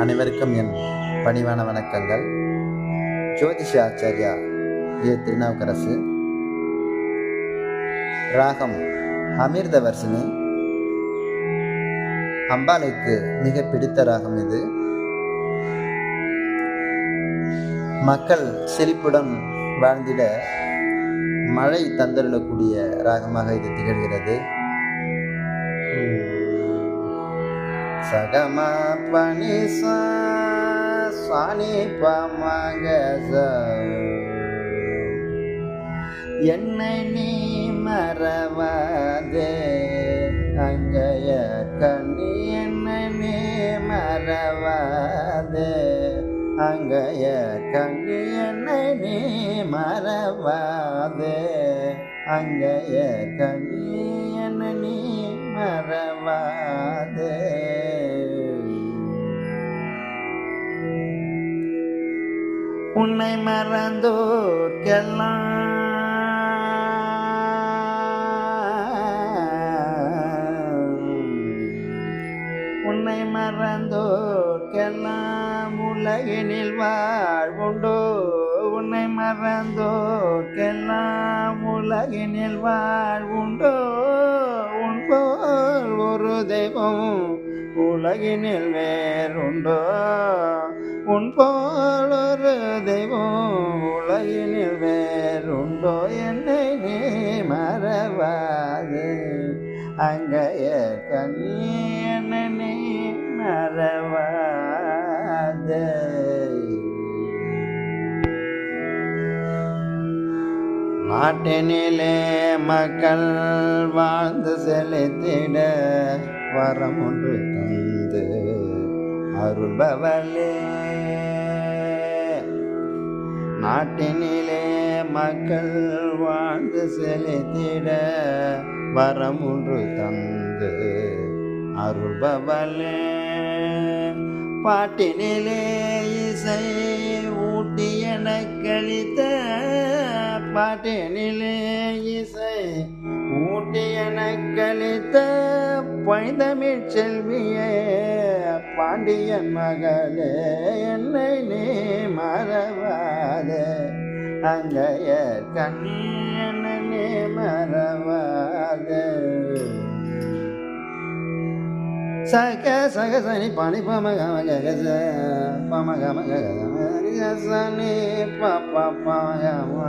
அனைவருக்கும் என் பணிவான வணக்கங்கள். ஜோதிஷ ஆச்சாரியா ஏ திருநாவுக்கரசு. ராகம் அமிர்த வர்ஷினி அம்பாளுக்கு மிக பிடித்த ராகம் இது. மக்கள் செழிப்புடன் வாழ்ந்திட மழை தந்தருளக்கூடிய ராகமாக இது திகழ்கிறது. சகம பனி சாணி பமக என்னை நீ மறவாதே அங்கைய கண்ணி என்னை நீ மறவாதே அங்கைய கண்ணி என்னை நீ மறவாதே அங்கைய கண்ணி என்னை நீ மறவாதே. உன்னை மறந்தோர்க்கெல்லாம். உன்னை மறந்தோர்க்கெல்லாம். உலகினில் வாழ்வுண்டோ? உன்னை மறந்தோர்க்கெல்லாம். உலகினில் வாழ்வுண்டோ? உன்போல் ஒரு தெய்வம் உலகினில் வேறுண்டோ? உன் போலொரு தெய்வம் உலகினில் வேறுண்டோ? என்னை நீ மறவாது. அங்கைய கண்ணி என்னை நீ மறவாது. நாட்டினிலே மக்கள் வாழ்ந்து செலுத்திட வரம் ஒன்று தந்து அருள்பவளே. நாட்டினிலே மக்கள் வாழ்ந்து செலுத்திட வரம் ஒன்று தந்து அருள்பவளே. பாட்டினிலே இசை ஊட்டி எனக்களித்த பாட்டினிலே இசை ஊட்டி எனக்களித்த பைந்தமிழ் செல்வியே பாண்டியன் மகளே என்னை நீ மறவாதே. அங்கைய கண்ணி நீ மறவாதே. சக சக சனி பனி பம கம கக ச பம கம கக சனி ப ப ப கம